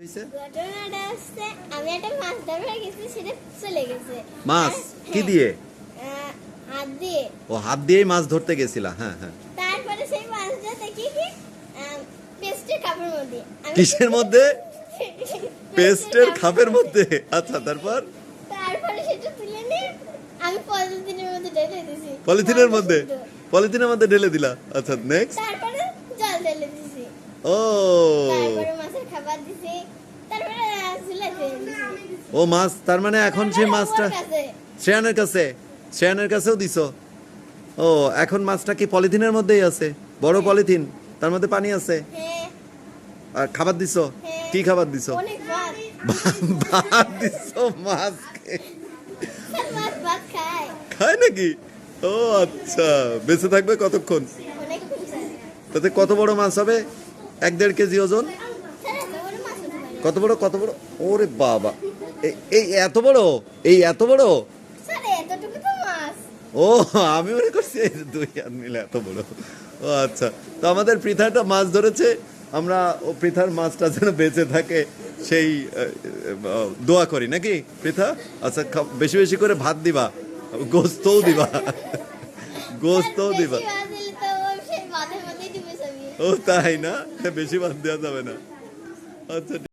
হয়েছে? ঘটনাটা হচ্ছে আমি একটা মাছ? ধরতে গেছি সেটা চলে গেছে মাছ কি হ্যাঁ, দিয়ে? হাত দিয়ে। ও হাত দিয়েই মাছ ধরতে গেছিলা? হ্যাঁ হ্যাঁ। তারপরে সেই মাছটা দেখি কি পেস্টের কাপের মধ্যে। কিসের মধ্যে? পেস্টের খাপের মধ্যে। আচ্ছা তারপর? তারপরে সেটা তুলে নিয়ে আমি পলিথিনের মধ্যে ঢেলে পলিথিনের মধ্যে? পলিথিনের মধ্যে ঢেলে দিলা? আচ্ছা নেক্সট তারপরে জল ঢেলে দিছি ও ও মাছ তার মানে এখন সেই মাছটা শ্রেয়ানের কাছে শ্রেয়ানের কাছেও দিছো? ও এখন মাছটা কি পলিথিনের মধ্যেই আছে? বড় পলিথিন তার মধ্যে পানি আছে? হ্যাঁ। আর খাবার দিছো? হ্যাঁ। কি খাবার দিছো? অনেক ভাত। দিছো মাছ খায়। নাকি? ও আচ্ছা। বেঁচে থাকবে কতক্ষণ? তাতে কত বড় মাছ হবে? এক দেড় কেজি ওজন স্যার এত বড় মাছ হতে পারে কত বড় কত বড়? ওরে বাবা। এই- এত বড়? এই এত বড়? স্যার এতটুকু তো মাছ। ও আমি মনে করছি দুই হাত মিলে এত বড়। ও আচ্ছা। তো আমাদের পৃথাটা মাছ ধরেছে। আমরা ও পৃথার মাছটা যেন বেঁচে থাকে সেই দোয়া করি। নাকি পৃথা? আচ্ছা বেশি বেশি করে ভাত দিবা। গোস্তও দিবা। গোস্তও দিবা। ও তাই না? বেশি ভাত দেওয়া যাবে না। আচ্ছা